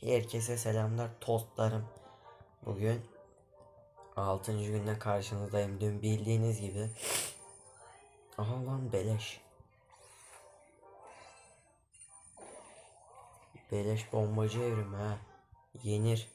Herkese selamlar tostlarım. Bugün 6. günde karşınızdayım. Dün bildiğiniz gibi. Aha lan beleş. Beleş bombacı evrim ha. Yenir.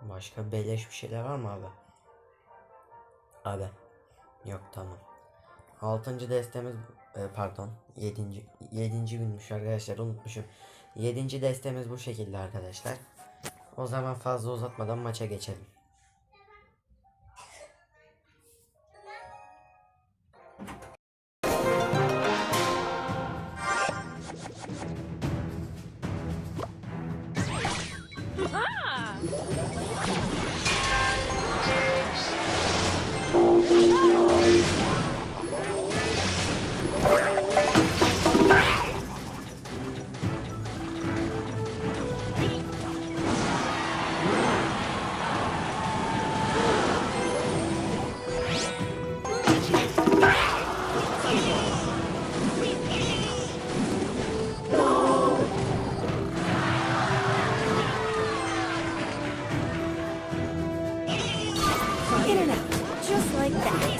Başka beleş bir şeyler var mı abi? Abi. Yok tamam. Altıncı destemiz e, pardon yedinci, yedinci günmüş arkadaşlar unutmuşum. Yedinci destemiz bu şekilde arkadaşlar. O zaman fazla uzatmadan maça geçelim. In and out, just like that.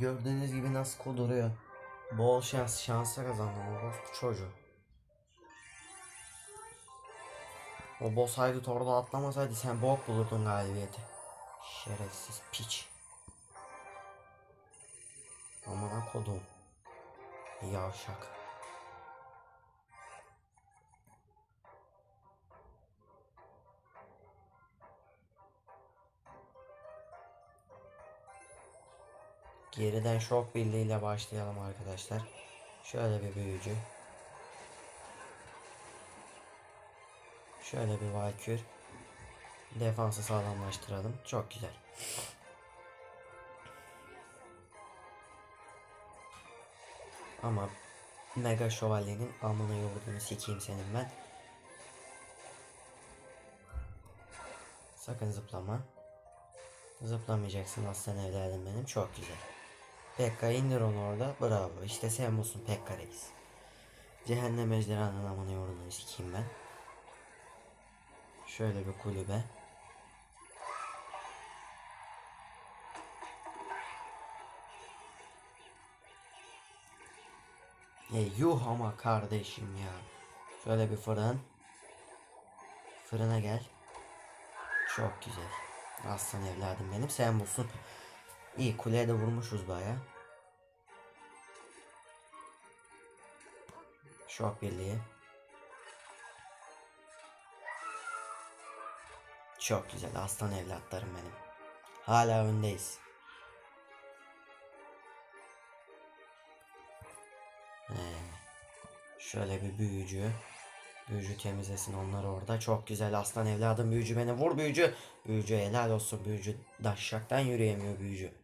Gördüğünüz gibi nasıl kuduruyor. Bol şans şansa kazandım o çocuğu. O boss haydut orada atlamasaydı sen bok bulurdun galibiyeti. Şerefsiz piç. Aman kodum. Yavşak. Geriden şok birliğiyle başlayalım arkadaşlar. Şöyle bir büyücü. Şöyle bir valkür. Defansı sağlamlaştıralım. Çok güzel. Ama Mega Şövalye'nin amına yoğurduğunu sikeyim senin ben. Sakın zıplama. Zıplamayacaksın aslan evladım benim. Çok güzel. Pekka indir onu orada. Bravo. İşte sen busun Pekka reis. Cehennem ejderhanın amına yoğurduğunu sikeyim ben. Şöyle bir kulübe. E, yuh ama kardeşim ya. Şöyle bir fırın. Fırına gel. Çok güzel. Aslan evladım benim. Sen bulsun. İyi kuleye de vurmuşuz baya. Şok birliği. Çok güzel aslan evlatlarım benim. Hala öndeyiz. Ee, şöyle bir büyücü. Büyücü temizlesin onları orada. Çok güzel aslan evladım büyücü beni vur büyücü. Büyücü helal olsun büyücü. Daşşaktan yürüyemiyor büyücü.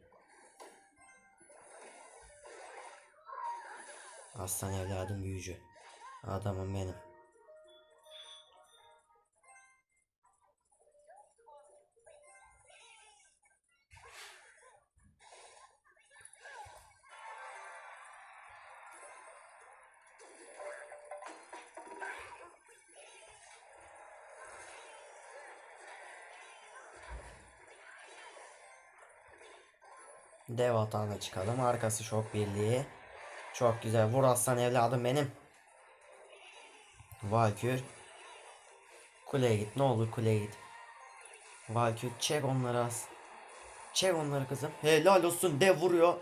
Aslan evladım büyücü. Adamım benim. Dev atağına çıkalım. Arkası şok birliği. Çok güzel. Vur aslan evladım benim. Valkür. Kuleye git. Ne olur kuleye git. Valkür çek onları az. Çek onları kızım. Helal olsun. Dev vuruyor.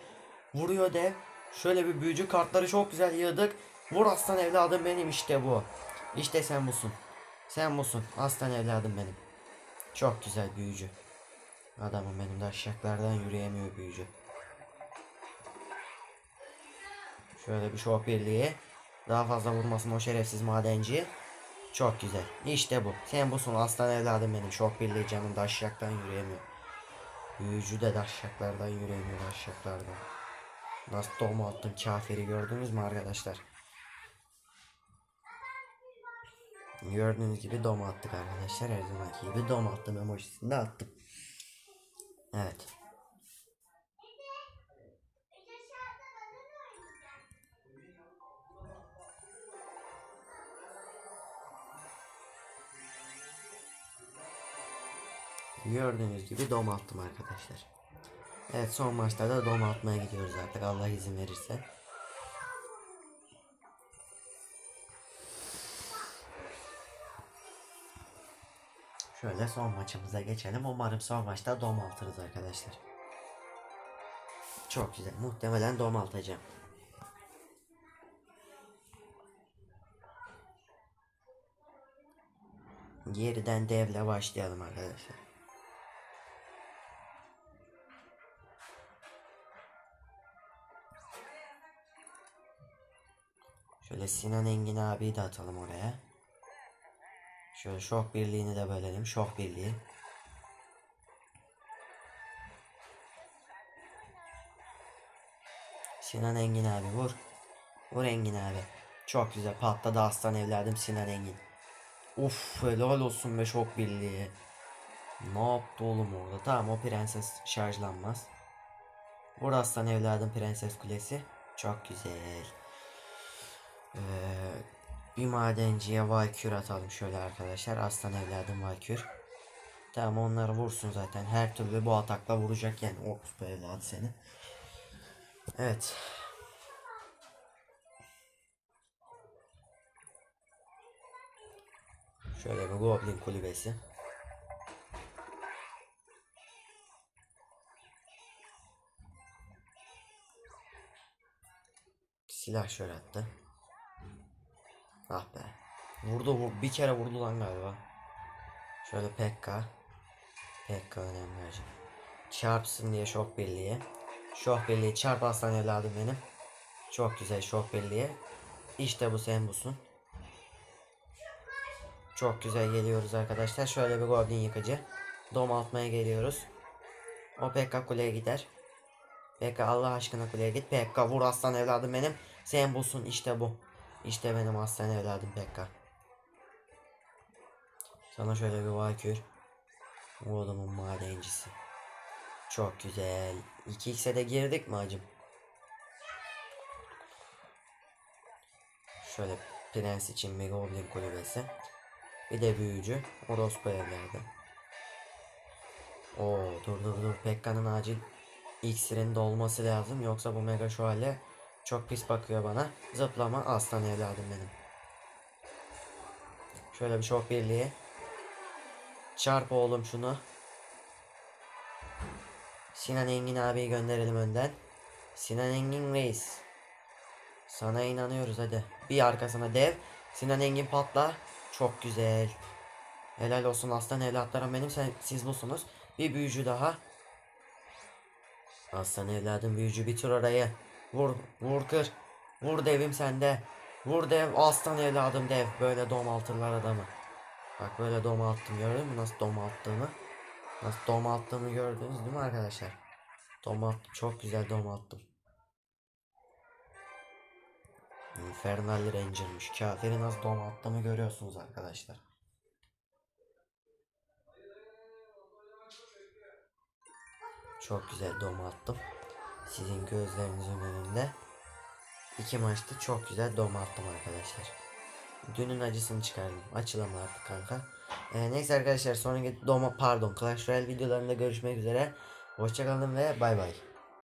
Vuruyor dev. Şöyle bir büyücü kartları çok güzel yığdık. Vur aslan evladım benim işte bu. İşte sen busun. Sen busun. Aslan evladım benim. Çok güzel büyücü. Adamım benim de aşağılardan yürüyemiyor büyücü. Şöyle bir şok birliği. Daha fazla vurmasın o şerefsiz madenci. Çok güzel. İşte bu. Sen busun aslan evladım benim. Şok birliği canım daşşaktan yürüyemiyor. Büyücü de daşşaklardan yürüyemiyor daşşaklardan. Nasıl doğma attım kafiri gördünüz mü arkadaşlar? Gördüğünüz gibi dom attık arkadaşlar. Her zamanki gibi dom attım emojisini de attım. Evet. Gördüğünüz gibi dom attım arkadaşlar. Evet son maçta da dom atmaya gidiyoruz artık Allah izin verirse. Şöyle son maçımıza geçelim. Umarım son maçta dom altırız arkadaşlar. Çok güzel. Muhtemelen dom altacağım. Geriden devle başlayalım arkadaşlar. Şöyle Sinan Engin abiyi de atalım oraya. Şöyle şok birliğini de bölelim. Şok birliği. Sinan Engin abi vur. Vur Engin abi. Çok güzel patladı aslan evladım Sinan Engin. Uf helal olsun be şok birliği. Ne yaptı oğlum orada? Tamam o prenses şarjlanmaz. Vur aslan evladım prenses kulesi. Çok güzel. Ee, bir madenciye valkür atalım şöyle arkadaşlar. Aslan evladım valkür. Tamam onları vursun zaten. Her türlü bu atakla vuracak yani. Orkus bu evladı seni. Evet. Şöyle bir goblin kulübesi. Silah şöyle attı. Ah be. Vurdu vur. Bir kere vurdu lan galiba. Şöyle Pekka. Pekka önemli hacı. Çarpsın diye şok birliği. Şok birliği çarp aslan evladım benim. Çok güzel şok birliği. İşte bu sen busun. Çok güzel geliyoruz arkadaşlar. Şöyle bir goblin yıkıcı. Dom atmaya geliyoruz. O Pekka kuleye gider. Pekka Allah aşkına kuleye git. Pekka vur aslan evladım benim. Sen busun işte bu. İşte benim aslan evladım Pekka. Sana şöyle bir valkür. Adamın madencisi. Çok güzel. 2x'e de girdik mi acım? Şöyle prens için bir goblin kulübesi. Bir de büyücü. Orospu evladı. Oo dur dur dur. Pekka'nın acil iksirinde olması lazım. Yoksa bu mega şövalye Çok pis bakıyor bana. Zıplama aslan evladım benim. Şöyle bir şok birliği. Çarp oğlum şunu. Sinan Engin abiyi gönderelim önden. Sinan Engin reis. Sana inanıyoruz hadi. Bir arkasına dev. Sinan Engin patla. Çok güzel. Helal olsun aslan evlatlarım benim. Sen, siz busunuz. Bir büyücü daha. Aslan evladım büyücü bitir orayı. Vur, vur kır. Vur devim sende. Vur dev aslan evladım dev. Böyle domaltırlar adamı. Bak böyle domalttım gördün mü nasıl domalttığımı? Nasıl domalttığımı gördünüz değil mi arkadaşlar? Domalttım çok güzel domalttım. Infernal Ranger'mış. Kafiri nasıl domalttığımı görüyorsunuz arkadaşlar. Çok güzel domalttım. Sizin gözlerinizin önünde. İki maçta çok güzel domalttım arkadaşlar. Dünün acısını çıkardım. Açılamam artık kanka. Ee, neyse arkadaşlar sonraki doma pardon Clash Royale videolarında görüşmek üzere. Hoşçakalın ve bay bay.